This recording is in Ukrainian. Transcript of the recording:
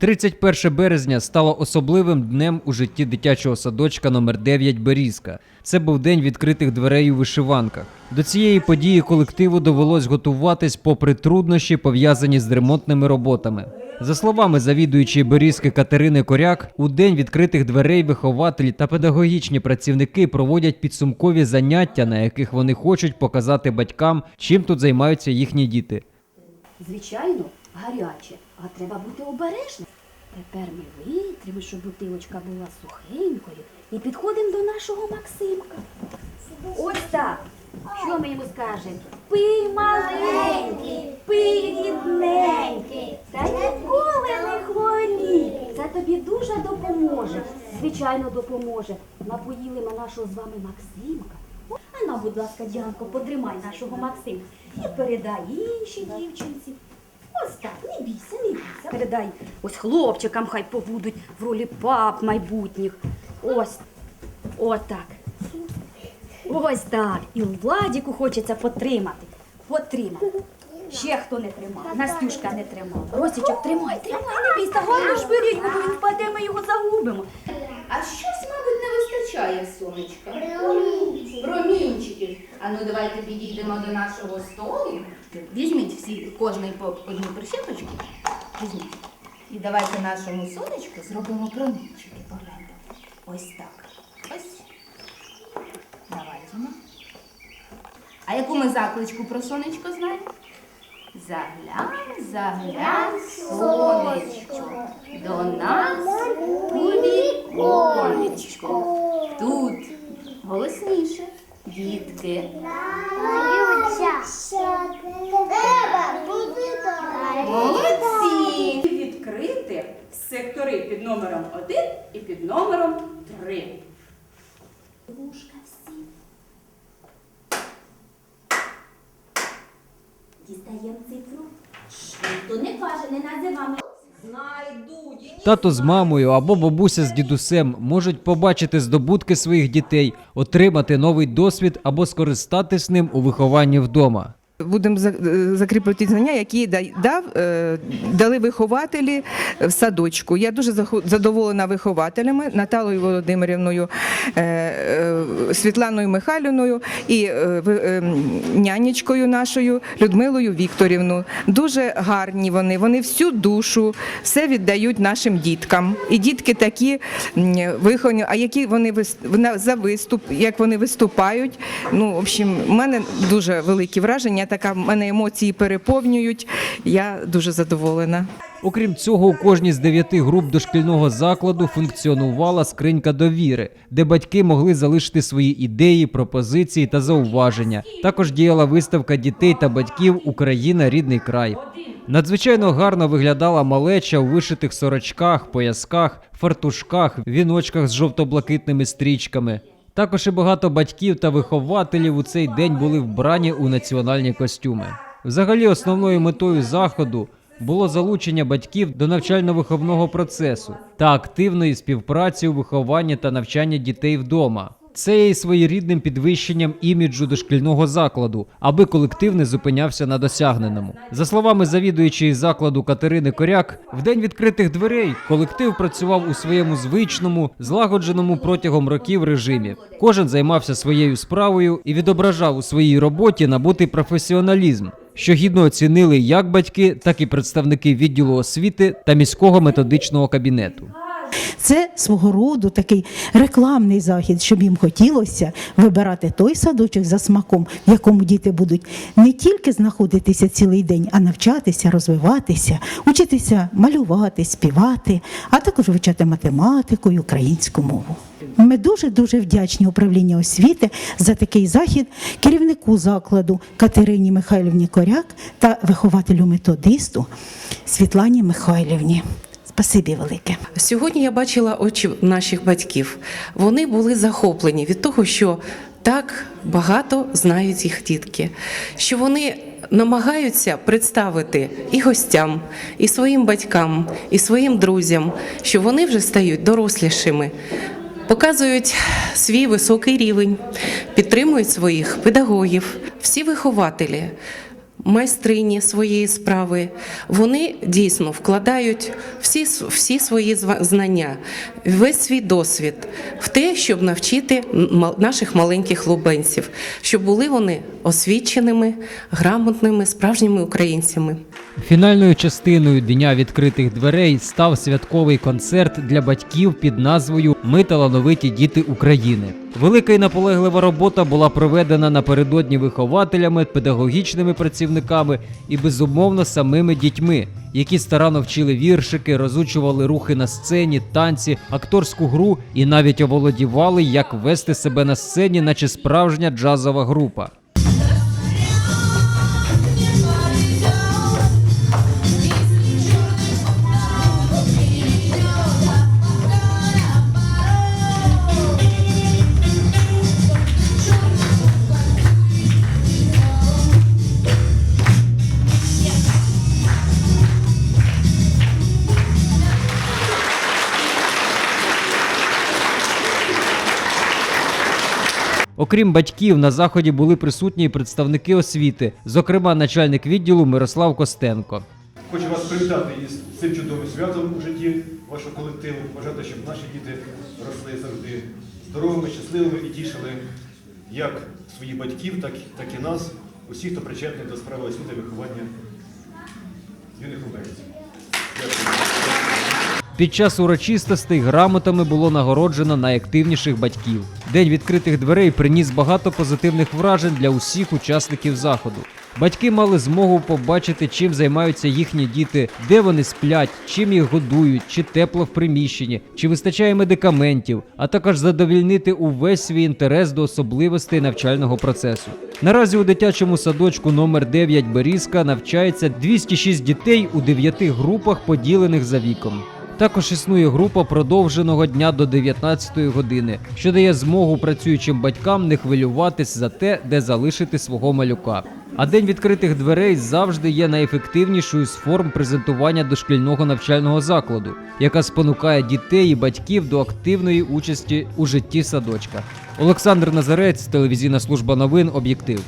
31 березня стало особливим днем у житті дитячого садочка номер 9 Берізка. Це був день відкритих дверей у вишиванках. До цієї події колективу довелось готуватись попри труднощі, пов'язані з ремонтними роботами. За словами завідуючої Берізки Катерини Коряк, у день відкритих дверей вихователі та педагогічні працівники проводять підсумкові заняття, на яких вони хочуть показати батькам, чим тут займаються їхні діти. Звичайно, гаряче, а треба бути обережним. Тепер ми витримо, щоб бутилочка була сухенькою, і підходимо до нашого Максимка. Ось так. Що ми йому скажемо? Пий маленький, пий рідненький, та ніколи не хворій. Це тобі дуже допоможе. Звичайно, допоможе. Напоїли ми нашого з вами Максимка. А на, будь ласка, Діанко, потримай нашого Максимка і передай іншій дівчинці. Ось так, не бійся, не бійся. Передай ось хлопчикам, хай побудуть в ролі пап майбутніх. Ось, ось так. Ось так. І Владіку хочеться потримати. Потримати. Ще хто не тримав? Настюшка не тримав. Росічок, тримай, тримай, не бійся, гарно ж беріть, бо він впаде, ми його загубимо. А щось, мабуть, не вистачає сонечка. Промінчиків. А ну давайте підійдемо до нашого столу. Візьміть всі, кожний по одну прищепочку. Візьміть. І давайте нашому сонечку зробимо промінчики. Погляньте. Ось так. Ось. Давайте. А яку ми закличку про сонечко знаємо? Заглянь, заглянь, сонечко, до нас у. Тут голосніше, дітки. Молодці! відкрити сектори під номером 1 і під номером 3. Вушка всі. Дістаємо цифру. Ніхто не каже, не називаємо. Тато з мамою або бабуся з дідусем можуть побачити здобутки своїх дітей, отримати новий досвід або скористатись ним у вихованні вдома. Будемо е, закріплювати знання, які дав, е, дали вихователі в садочку. Я дуже задоволена вихователями Наталою Володимирівною, е, Світланою Михайлівною і нянечкою нашою Людмилою Вікторівну. Дуже гарні вони. Вони всю душу все віддають нашим діткам. І дітки такі виховані, а які вони за виступ, як вони виступають. Ну, в общем, в мене дуже великі враження. Така мене емоції переповнюють. Я дуже задоволена. Окрім цього, у кожній з дев'яти груп дошкільного закладу функціонувала скринька довіри, де батьки могли залишити свої ідеї, пропозиції та зауваження. Також діяла виставка дітей та батьків Україна рідний край. Надзвичайно гарно виглядала малеча у вишитих сорочках, поясках, фартушках, віночках з жовто-блакитними стрічками. Також і багато батьків та вихователів у цей день були вбрані у національні костюми. Взагалі, основною метою заходу було залучення батьків до навчально-виховного процесу та активної співпраці у вихованні та навчанні дітей вдома. Це є своєрідним підвищенням іміджу дошкільного закладу, аби колектив не зупинявся на досягненому. За словами завідуючої закладу Катерини Коряк, в день відкритих дверей колектив працював у своєму звичному, злагодженому протягом років режимі. Кожен займався своєю справою і відображав у своїй роботі набутий професіоналізм, що гідно оцінили як батьки, так і представники відділу освіти та міського методичного кабінету. Це свого роду такий рекламний захід, щоб їм хотілося вибирати той садочок за смаком, в якому діти будуть не тільки знаходитися цілий день, а навчатися, розвиватися, учитися малювати, співати, а також вивчати математику і українську мову. Ми дуже дуже вдячні управлінню освіти за такий захід керівнику закладу Катерині Михайлівні Коряк та вихователю методисту Світлані Михайлівні. Спасибі велике. Сьогодні я бачила очі наших батьків. Вони були захоплені від того, що так багато знають їх дітки, що вони намагаються представити і гостям, і своїм батькам, і своїм друзям, що вони вже стають дорослішими. Показують свій високий рівень, підтримують своїх педагогів. Всі вихователі майстрині своєї справи, вони дійсно вкладають всі, всі свої знання, весь свій досвід в те, щоб навчити наших маленьких лубенців, щоб були вони освіченими, грамотними, справжніми українцями. Фінальною частиною Дня відкритих дверей став святковий концерт для батьків під назвою Ми талановиті діти України. Велика і наполеглива робота була проведена напередодні вихователями, педагогічними працівниками і безумовно самими дітьми, які старанно вчили віршики, розучували рухи на сцені, танці, акторську гру і навіть оволодівали, як вести себе на сцені, наче справжня джазова група. Окрім батьків, на заході були присутні і представники освіти, зокрема начальник відділу Мирослав Костенко. Хочу вас привітати із цим чудовим святом у житті вашого колективу. Бажати, щоб наші діти росли завжди здоровими, щасливими і тішили як своїх батьків, так, так і нас, усіх, хто причетний до справи освіти виховання юних уберців. Дякую. Під час урочистостей грамотами було нагороджено найактивніших батьків. День відкритих дверей приніс багато позитивних вражень для усіх учасників заходу. Батьки мали змогу побачити, чим займаються їхні діти, де вони сплять, чим їх годують, чи тепло в приміщенні, чи вистачає медикаментів, а також задовільнити увесь свій інтерес до особливостей навчального процесу. Наразі у дитячому садочку номер 9 Берізка навчається 206 дітей у 9 групах, поділених за віком. Також існує група продовженого дня до 19 години, що дає змогу працюючим батькам не хвилюватись за те, де залишити свого малюка. А день відкритих дверей завжди є найефективнішою з форм презентування дошкільного навчального закладу, яка спонукає дітей і батьків до активної участі у житті садочка. Олександр Назарець, телевізійна служба новин, об'єктив.